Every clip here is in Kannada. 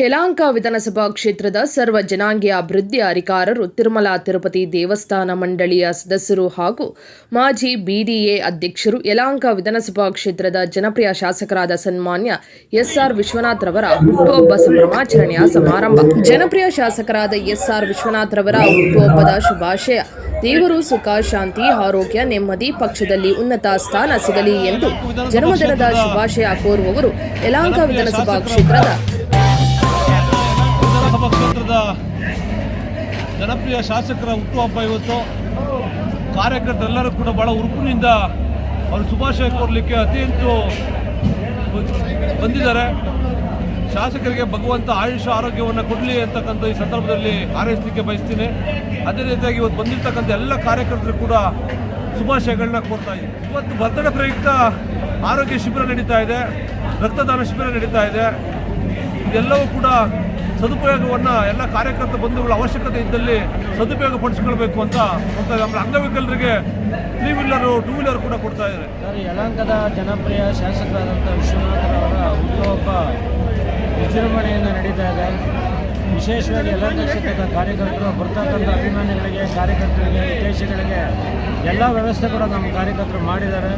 ಯಲಹಂಕ ವಿಧಾನಸಭಾ ಕ್ಷೇತ್ರದ ಸರ್ವ ಜನಾಂಗೀಯ ಅಭಿವೃದ್ಧಿ ಅಧಿಕಾರರು ತಿರುಮಲ ತಿರುಪತಿ ದೇವಸ್ಥಾನ ಮಂಡಳಿಯ ಸದಸ್ಯರು ಹಾಗೂ ಮಾಜಿ ಬಿಡಿಎ ಅಧ್ಯಕ್ಷರು ಯಲಾಂಕ ವಿಧಾನಸಭಾ ಕ್ಷೇತ್ರದ ಜನಪ್ರಿಯ ಶಾಸಕರಾದ ಸನ್ಮಾನ್ಯ ಎಸ್ಆರ್ ವಿಶ್ವನಾಥ್ ರವರ ಹುಟ್ಟುಹಬ್ಬ ಸಂಭ್ರಮಾಚರಣೆಯ ಸಮಾರಂಭ. ಜನಪ್ರಿಯ ಶಾಸಕರಾದ ಎಸ್ಆರ್ ವಿಶ್ವನಾಥ್ ರವರ ಹುಟ್ಟುಹಬ್ಬದ ಶುಭಾಶಯ. ದೇವರು, ಸುಖ, ಶಾಂತಿ, ಆರೋಗ್ಯ, ನೆಮ್ಮದಿ ಪಕ್ಷದಲ್ಲಿ ಉನ್ನತ ಸ್ಥಾನ ಸಿಗಲಿ ಎಂದು ಜನ್ಮದಿನದ ಶುಭಾಶಯ ಕೋರುವವರು ಯಲಾಂಕ ವಿಧಾನಸಭಾ ಕ್ಷೇತ್ರದ ವಿಧಾನಸಭಾ ಕ್ಷೇತ್ರದ ಜನಪ್ರಿಯ ಶಾಸಕರ ಹುಟ್ಟುಹಬ್ಬ ಇವತ್ತು. ಕಾರ್ಯಕರ್ತರೆಲ್ಲರೂ ಕೂಡ ಬಹಳ ಉರುಪಿನಿಂದ ಅವರು ಶುಭಾಶಯ ಕೋರಲಿಕ್ಕೆ ಅತಿ ಹೆಚ್ಚು ಬಂದಿದ್ದಾರೆ. ಶಾಸಕರಿಗೆ ಭಗವಂತ ಆಯುಷ ಆರೋಗ್ಯವನ್ನು ಕೊಡಲಿ ಅಂತಕ್ಕಂಥ ಈ ಸಂದರ್ಭದಲ್ಲಿ ಹಾರೈಸಲಿಕ್ಕೆ ಬಯಸ್ತೀನಿ. ಅದೇ ರೀತಿಯಾಗಿ ಇವತ್ತು ಬಂದಿರತಕ್ಕಂಥ ಎಲ್ಲ ಕಾರ್ಯಕರ್ತರು ಕೂಡ ಶುಭಾಶಯಗಳನ್ನ ಕೋರ್ತಾ ಇದ್ದೀನಿ ಇವತ್ತು ಬರ್ತಡೇ ಪ್ರಯುಕ್ತ ಆರೋಗ್ಯ ಶಿಬಿರ ನಡೀತಾ ಇದೆ. ರಕ್ತದಾನ ಶಿಬಿರ ನಡೀತಾ ಇದೆ. ಇದೆಲ್ಲವೂ ಕೂಡ ಸದುಪಯೋಗವನ್ನು ಎಲ್ಲ ಕಾರ್ಯಕರ್ತ ಬಂಧುಗಳ ಅವಶ್ಯಕತೆ ಇದ್ದಲ್ಲಿ ಸದುಪಯೋಗ ಪಡಿಸ್ಕೊಳ್ಬೇಕು ಅಂತ ನಮ್ಮ ಅಂಗವಿಕಲರಿಗೆ ತ್ರೀ ವೀಲರು ಟೂ ವೀಲರ್ ಕೂಡ ಕೊಡ್ತಾ ಇದ್ದಾರೆ. ಸರ್ ಯಲಂಕದ ಜನಪ್ರಿಯ ಶಾಸಕರಾದಂಥ ವಿಶ್ವನಾಥರವರ ಹುಟ್ಟುಹಬ್ಬ ವಿಜೃಂಭಣೆಯಿಂದ ನಡೀತಾ ಇದೆ. ವಿಶೇಷವಾಗಿ ಎಲ್ಲ ಕ್ಷೇತ್ರದ ಕಾರ್ಯಕರ್ತರು ಬರ್ತಕ್ಕಂಥ ಅಭಿಮಾನಿಗಳಿಗೆ, ಕಾರ್ಯಕರ್ತರಿಗೆ ಉದ್ದೇಶಗಳಿಗೆ ಎಲ್ಲ ವ್ಯವಸ್ಥೆ ಕೂಡ ನಮ್ಮ ಕಾರ್ಯಕರ್ತರು ಮಾಡಿದ್ದಾರೆ.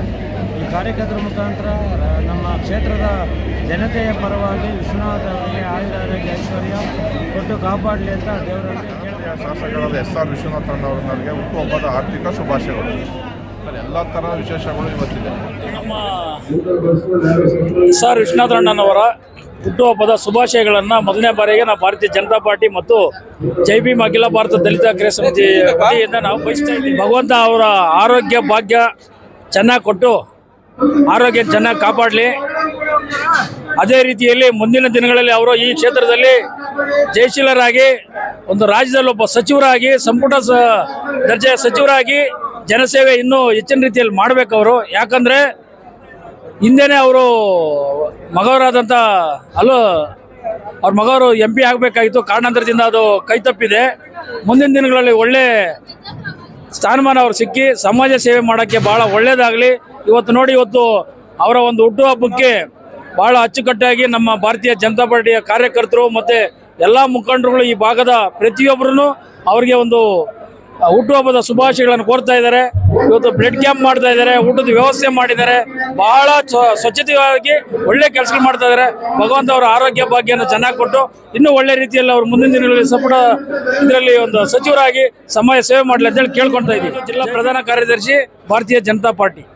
ಈ ಕಾರ್ಯಕರ್ತರ ಮುಖಾಂತರ ನಮ್ಮ ಕ್ಷೇತ್ರದ ಜನತೆಯ ಪರವಾಗಿ ವಿಶ್ವನಾಥ ಆಯುರಾರೋಗ್ಯ ಐಶ್ವರ್ಯ ಕೊಟ್ಟು ಕಾಪಾಡಲಿ ಅಂತ ದೇವರಲ್ಲಿ ಶಾಸಕರಾದ ಎಸ್ ಆರ್ ವಿಶ್ವನಾಥನ್ ಅವರಿಗೆ ಹುಟ್ಟುಹಬ್ಬದ ಆರ್ಥಿಕ ಶುಭಾಶಯಗಳು. ಎಲ್ಲ ಥರದ ವಿಶೇಷಗಳು ಇವತ್ತಿದೆ. ಸರ್ ವಿಶ್ವನಾಥಣ್ಣನವರ ಹುಟ್ಟುಹಬ್ಬದ ಶುಭಾಶಯಗಳನ್ನು ಮೊದಲನೇ ಬಾರಿಗೆ ನಾವು ಭಾರತೀಯ ಜನತಾ ಪಾರ್ಟಿ ಮತ್ತು ಜೈ ಭೀಮ್ ಅಖಿಲ ಭಾರತ ದಲಿತ ಕ್ರಿಯಾ ಸಮಿತಿ ವತಿಯಿಂದ ನಾವು ಬಯಸ್ತಾ ಇದ್ದೀವಿ. ಭಗವಂತ ಅವರ ಆರೋಗ್ಯ ಭಾಗ್ಯ ಚೆನ್ನಾಗಿ ಕೊಟ್ಟು ಆರೋಗ್ಯ ಚೆನ್ನಾಗಿ ಕಾಪಾಡಲಿ. ಅದೇ ರೀತಿಯಲ್ಲಿ ಮುಂದಿನ ದಿನಗಳಲ್ಲಿ ಅವರು ಈ ಕ್ಷೇತ್ರದಲ್ಲಿ ಜಯಶೀಲರಾಗಿ, ಒಂದು ರಾಜ್ಯದಲ್ಲೊಬ್ಬ ಸಚಿವರಾಗಿ, ಸಂಪುಟ ದರ್ಜೆಯ ಸಚಿವರಾಗಿ ಜನಸೇವೆ ಇನ್ನೂ ಹೆಚ್ಚಿನ ರೀತಿಯಲ್ಲಿ ಮಾಡಬೇಕು ಅವರು. ಯಾಕಂದರೆ ಹಿಂದೆನೇ ಅವರು ಮಗವರಾದಂಥ ಅಲ್ಲೂ ಅವ್ರ ಮಗವರು ಎಂ ಪಿ ಆಗಬೇಕಾಗಿತ್ತು. ಕಾರಣಾಂತರದಿಂದ ಅದು ಕೈ ತಪ್ಪಿದೆ. ಮುಂದಿನ ದಿನಗಳಲ್ಲಿ ಒಳ್ಳೆ ಸ್ಥಾನಮಾನ ಅವ್ರು ಸಿಕ್ಕಿ ಸಮಾಜ ಸೇವೆ ಮಾಡೋಕ್ಕೆ ಭಾಳ ಒಳ್ಳೇದಾಗಲಿ. ಇವತ್ತು ನೋಡಿ, ಇವತ್ತು ಅವರ ಒಂದು ಹುಟ್ಟುಹಬ್ಬಕ್ಕೆ ಭಾಳ ಅಚ್ಚುಕಟ್ಟಾಗಿ ನಮ್ಮ ಭಾರತೀಯ ಜನತಾ ಪಾರ್ಟಿಯ ಕಾರ್ಯಕರ್ತರು ಮತ್ತು ಎಲ್ಲ ಮುಖಂಡರುಗಳು ಈ ಭಾಗದ ಪ್ರತಿಯೊಬ್ಬರೂ ಅವರಿಗೆ ಒಂದು ಹುಟ್ಟುಹಬ್ಬದ ಶುಭಾಶಯಗಳನ್ನು ಕೋರ್ತಾ ಇದ್ದಾರೆ. ಇವತ್ತು ಬ್ಲಡ್ ಕ್ಯಾಂಪ್ ಮಾಡ್ತಾ ಇದ್ದಾರೆ, ಊಟದ ವ್ಯವಸ್ಥೆ ಮಾಡಿದ್ದಾರೆ. ಬಹಳ ಸ್ವ- ಸ್ವಚ್ಛತೆಯಾಗಿ ಒಳ್ಳೆ ಕೆಲಸಗಳು ಮಾಡ್ತಾ ಇದ್ದಾರೆ. ಭಗವಂತ ಅವರ ಆರೋಗ್ಯ ಭಾಗ್ಯನ ಚೆನ್ನಾಗಿ ಕೊಟ್ಟು ಇನ್ನೂ ಒಳ್ಳೆ ರೀತಿಯಲ್ಲಿ ಅವರು ಮುಂದಿನ ದಿನಗಳಲ್ಲಿ ಸಂಪುಟ ಇದರಲ್ಲಿ ಒಂದು ಸಚಿವರಾಗಿ ಸಮಯ ಸೇವೆ ಮಾಡಲಿ ಅಂತೇಳಿ ಕೇಳ್ಕೊಳ್ತಾ ಇದ್ದೀವಿ. ಜಿಲ್ಲಾ ಪ್ರಧಾನ ಕಾರ್ಯದರ್ಶಿ ಭಾರತೀಯ ಜನತಾ ಪಾರ್ಟಿ.